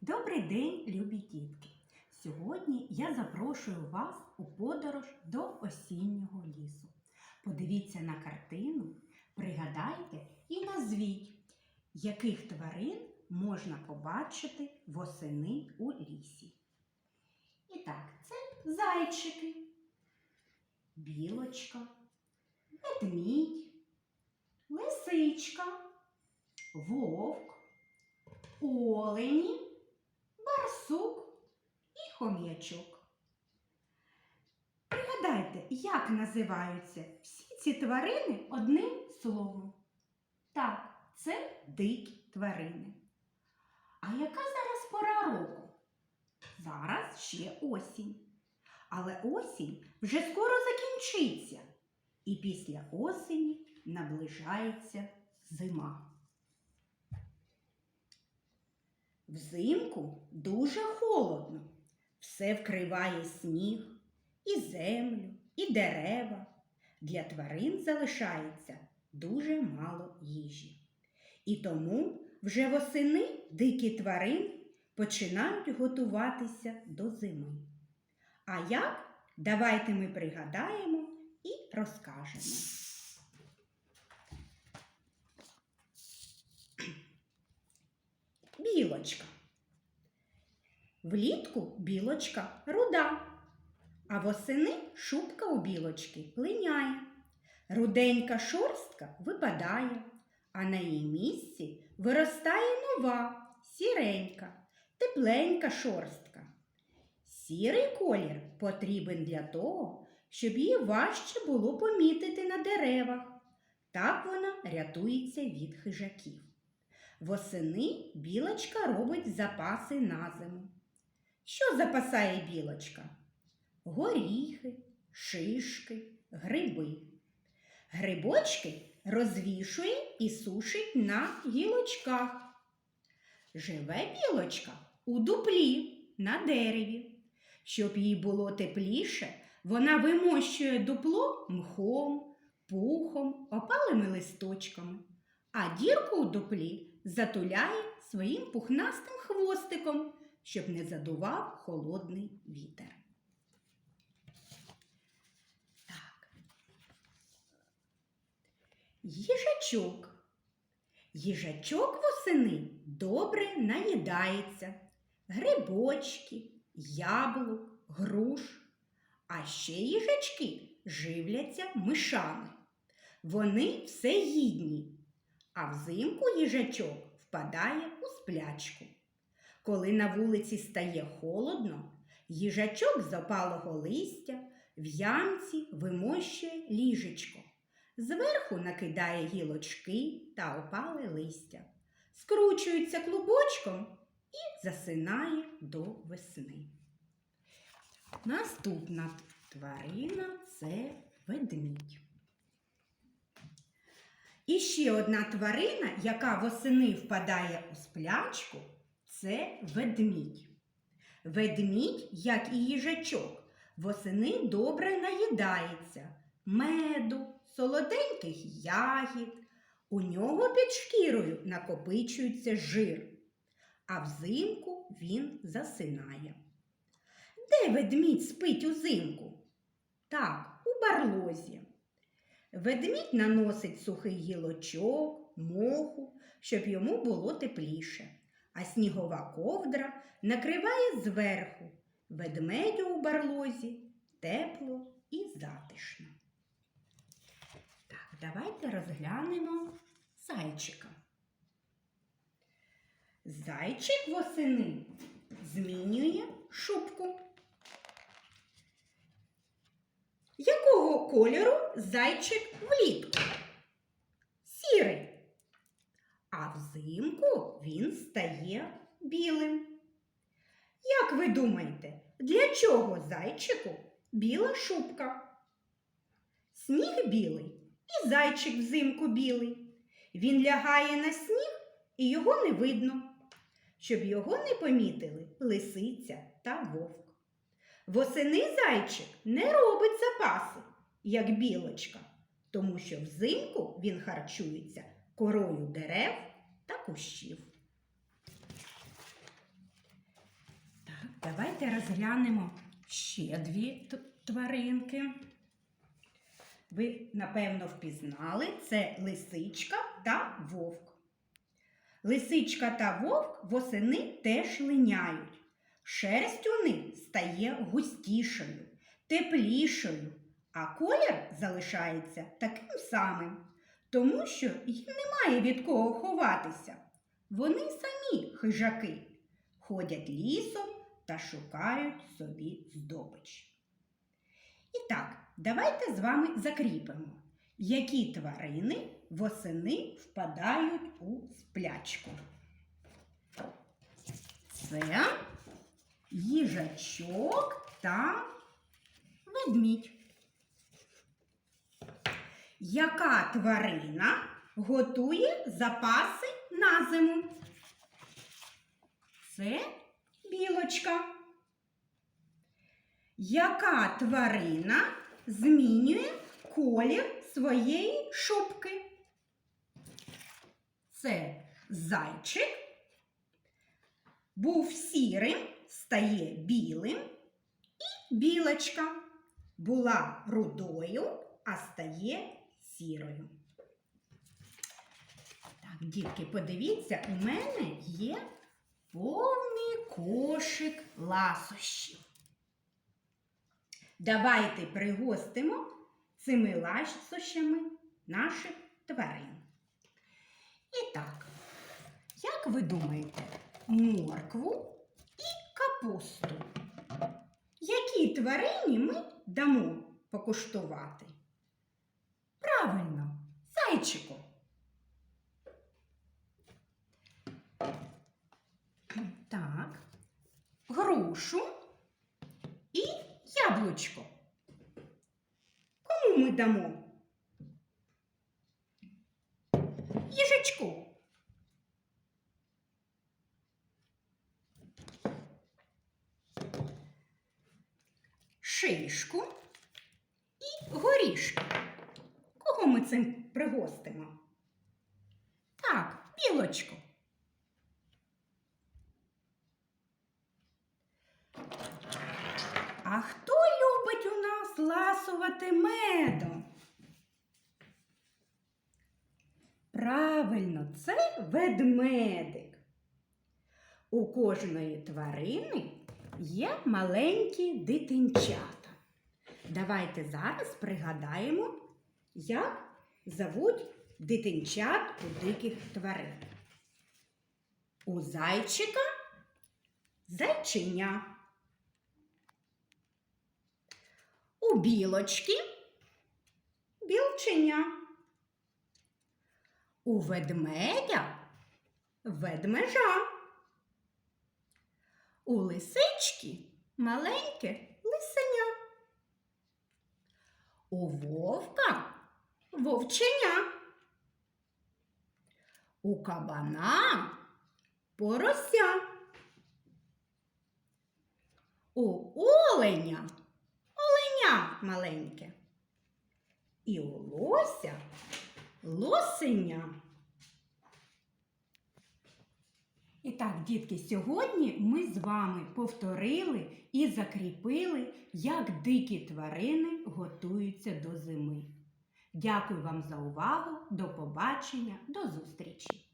Добрий день, любі дітки! Сьогодні я запрошую вас у подорож до осіннього лісу. Подивіться на картину, пригадайте і назвіть, яких тварин можна побачити восени у лісі. І так, це зайчики, білочка, ведмідь, лисичка, вовк, олені, барсук і хом'ячок. Пригадайте, як називаються всі ці тварини одним словом. Так, це дикі тварини. А яка зараз пора року? Зараз ще осінь. Але осінь вже скоро закінчиться. І після осені наближається зима. Взимку дуже холодно. Все вкриває сніг, і землю, і дерева. Для тварин залишається дуже мало їжі. І тому вже восени дикі тварини починають готуватися до зими. А як? Давайте ми пригадаємо і розкажемо. Білочка. Влітку білочка руда, а восени шубка у білочки линяє. Руденька шорстка випадає, а на її місці виростає нова, сіренька, тепленька шорстка. Сірий колір потрібен для того, щоб її важче було помітити на деревах. Так вона рятується від хижаків. Восени білочка робить запаси на зиму. Що запасає білочка? Горіхи, шишки, гриби. Грибочки розвішує і сушить на гілочках. Живе білочка у дуплі на дереві. Щоб їй було тепліше, вона вимощує дупло мхом, пухом, опалими листочками, а дірку у дуплі затуляє своїм пухнастим хвостиком, щоб не задував холодний вітер. Так. Їжачок. Їжачок восени добре наїдається. Грибочки, яблук, груш. А ще їжачки живляться мишами. Вони всеїдні, а взимку їжачок впадає у сплячку. Коли на вулиці стає холодно, їжачок з опалого листя в ямці вимощує ліжечко. Зверху накидає гілочки та опале листя, скручується клубочком і засинає до весни. Наступна тварина це ведмідь. І ще одна тварина, яка восени впадає у сплячку, це ведмідь. Ведмідь, як і їжачок, восени добре наїдається меду, солоденьких ягід. У нього під шкірою накопичується жир, а взимку він засинає. Де ведмідь спить узимку? Так, у барлозі. Ведмідь наносить сухий гілочок, моху, щоб йому було тепліше, а снігова ковдра накриває зверху. Ведмедю у барлозі тепло і затишно. Так, давайте розглянемо зайчика. Зайчик восени змінює шубку. Якого кольору зайчик влітку? Сірий. А взимку він стає білим. Як ви думаєте, для чого зайчику біла шубка? Сніг білий і зайчик взимку білий. Він лягає на сніг і його не видно. Щоб його не помітили лисиця та вовк. Восени зайчик не робить запаси, як білочка, тому що взимку він харчується корою дерев та кущів. давайте розглянемо ще дві тваринки. Ви, напевно, впізнали це лисичка та вовк. Лисичка та вовк восени теж линяють. Шерсть у них стає густішою, теплішою, а колір залишається таким самим, тому що їм немає від кого ховатися. Вони самі хижаки, ходять лісом та шукають собі здобич. І так, давайте з вами закріпимо, які тварини восени впадають у сплячку. Це їжачок та ведмідь. Яка тварина готує запаси на зиму? Це білочка. Яка тварина змінює колір своєї шубки? Це зайчик. Був сірим, стає білим. І білочка була рудою, а стає сірою. Так, дітки, подивіться, у мене є повний кошик ласощів. Давайте пригостимо цими ласощами наших тварин. І так, як ви думаєте, моркву капусту? Якій тварині ми дамо покуштувати? Правильно, зайчику. Так, грушу і яблучко. Кому ми дамо? Шишку і горішки. Кого ми цим пригостимо? Так, білочку. А хто любить у нас ласувати медом? Правильно, це ведмедик. У кожної тварини є маленькі дитинчата. Давайте зараз пригадаємо, як зовуть дитинчат у диких тварин. У зайчика зайчиня. У білочки білченя. У ведмедя ведмежа. У лисички маленьке У вовка вовченя. У кабана порося. У оленя оленя маленьке. І у лося лосеня. І так, дітки, сьогодні ми з вами повторили і закріпили, як дикі тварини готуються до зими. Дякую вам за увагу, до побачення, до зустрічі!